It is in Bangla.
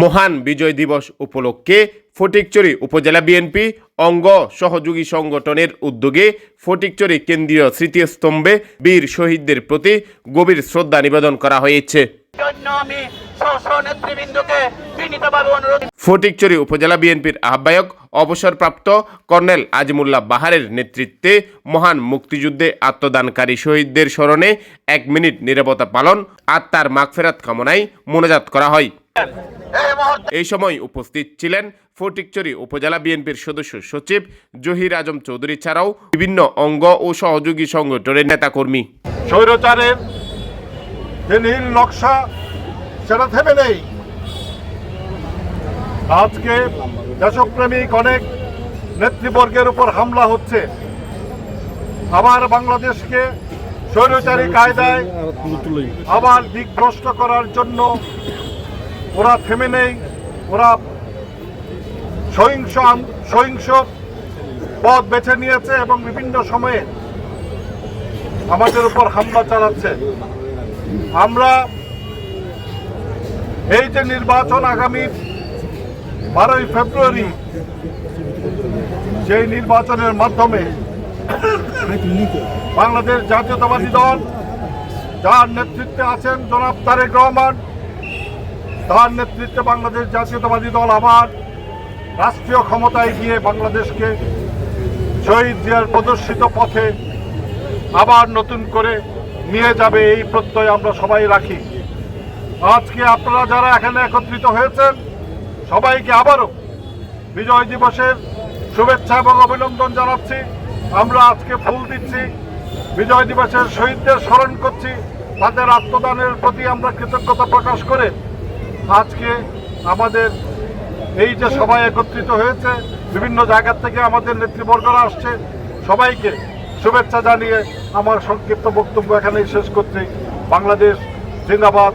মহান বিজয় দিবস উপলক্ষে ফটিকচুরি উপজেলা বিএনপি অঙ্গ সহযোগী সংগঠনের উদ্যোগে ফটিকচুরি কেন্দ্রীয় স্মৃতিস্তম্ভে বীর শহীদদের প্রতি গভীর শ্রদ্ধা নিবেদন করা হয়েছে। সহ নেতৃবৃন্দকে বিনীতভাবে অনুরোধ ফটিকচুরি উপজেলা বিএনপির আহ্বায়ক অবসরপ্রাপ্ত কর্নেল আজিমুল্লাহ বাহারের নেতৃত্বে মহান মুক্তিযুদ্ধে আত্মদানকারী শহীদদের স্মরণে এক মিনিট নীরবতা পালন আত্মার মাগফেরাত কামনায় মোনাজাত করা হয়। এই সময় উপস্থিত ছিলেন ফটিকচুরি উপজেলা বিএনপির সদস্য সচিব জহির আজম চৌধুরী ছাড়াও বিভিন্ন অঙ্গ ও সহযোগী সংগঠনের নেতাকর্মী। স্বৈরাচারের নীল নকশা সেটা থেমে নেই। আজকে দেশপ্রেমিক অনেক নেতৃবর্গের উপর হামলা হচ্ছে। আবার বাংলাদেশকে স্বৈরাচারী কায়দায় আবার দিকভ্রষ্ট করার জন্য ওরা থেমে নেই। ওরা সহিংস সহিংস পথ বেছে নিয়েছে এবং বিভিন্ন সময়ে আমাদের উপর হামলা চালাচ্ছে। আমরা এই যে নির্বাচন আগামী বারোই ফেব্রুয়ারি, সেই নির্বাচনের মাধ্যমে বাংলাদেশ জাতীয়তাবাদী দল যার নেতৃত্বে আছেন জনাব তারেক রহমান, তার নেতৃত্বে বাংলাদেশ জাতীয়তাবাদী দল আবার রাষ্ট্রীয় ক্ষমতায় গিয়ে বাংলাদেশকে শহীদ জিয়ার প্রদর্শিত পথে আবার নতুন করে নিয়ে যাবে, এই প্রত্যয় আমরা সবাই রাখি। আজকে আপনারা যারা এখানে একত্রিত হয়েছেন, সবাইকে আবারও বিজয় দিবসের শুভেচ্ছা এবং অভিনন্দন জানাচ্ছি। আমরা আজকে ফুল দিচ্ছি, বিজয় দিবসের শহীদদের স্মরণ করছি, তাদের আত্মদানের প্রতি আমরা কৃতজ্ঞতা প্রকাশ করে আজকে আমাদের এই যে সবাই একত্রিত হয়েছে, বিভিন্ন জায়গা থেকে আমাদের নেতৃবর্গরা আসছে, সবাইকে শুভেচ্ছা জানিয়ে আমার সংক্ষিপ্ত বক্তব্য এখানেই শেষ করছি। বাংলাদেশ জিন্দাবাদ।